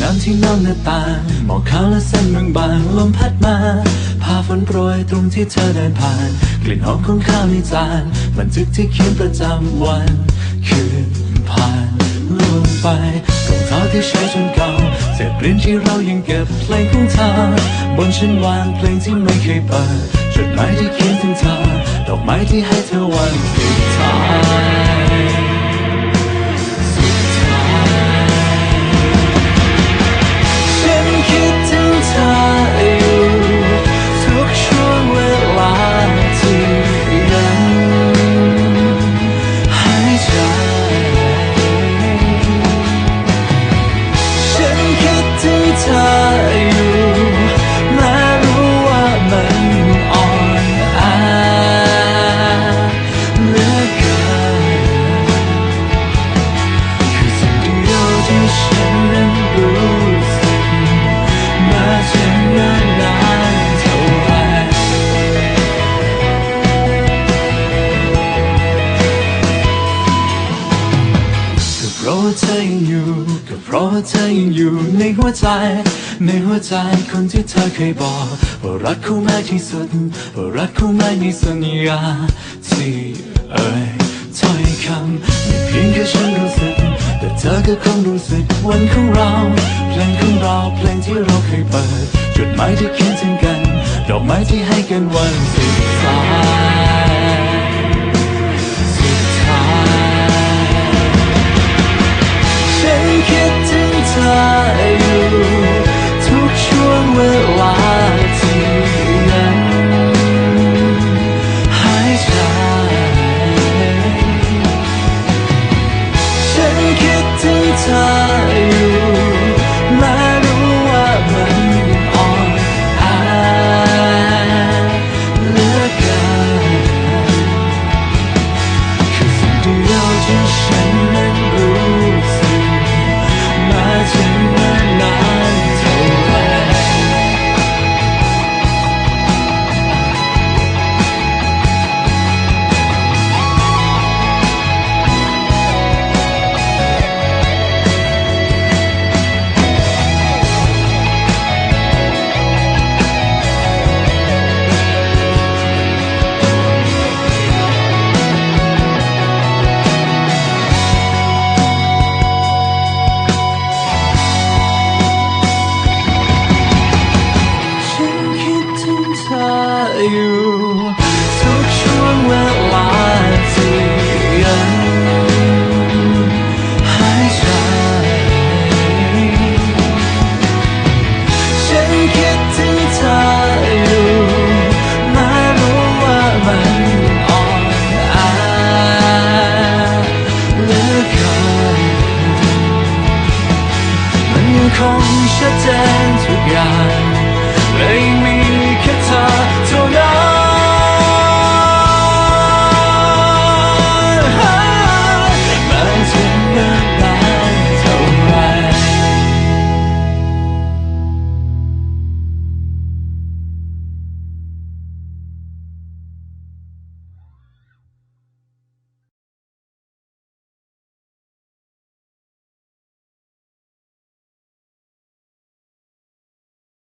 น้ำที่นองหน้าต่างหมอกขาวและเส้นบางๆลมพัดมาพาฝนโปรยตรงที่เธอเดินผ่าน กลิ่นหอมของข้าวในจานบันทึกที่เขียนประจำวัน คืนผ่านล่วงไปรองเท้าที่ใช้จนเก่าเศษเรียนที่เรายังเก็บเพลงของเธอบนชั้นวางเพลงที่ไม่เคยเปิดจดหมายที่เขียนถึงเธอดอกไม้ที่ให้เธอวันสุดท้ายสุ ราะเธอยังอยู่ในหัวใจ ในหัวใจคนที่เธอเคยบอกว่ารักเขามากที่สุดว่ารักเขามากในสัญญาที่เอ่ยถ้อยคำไม่เพียงแค่ฉันรู้สึก แต่เธอก็คงรู้สึกวันของเรา เพลงของเราเพลงที่เราเคยเปิด จดหมายที่เขียนถึงกัน ดอกไม้ที่ให้กันวันสุ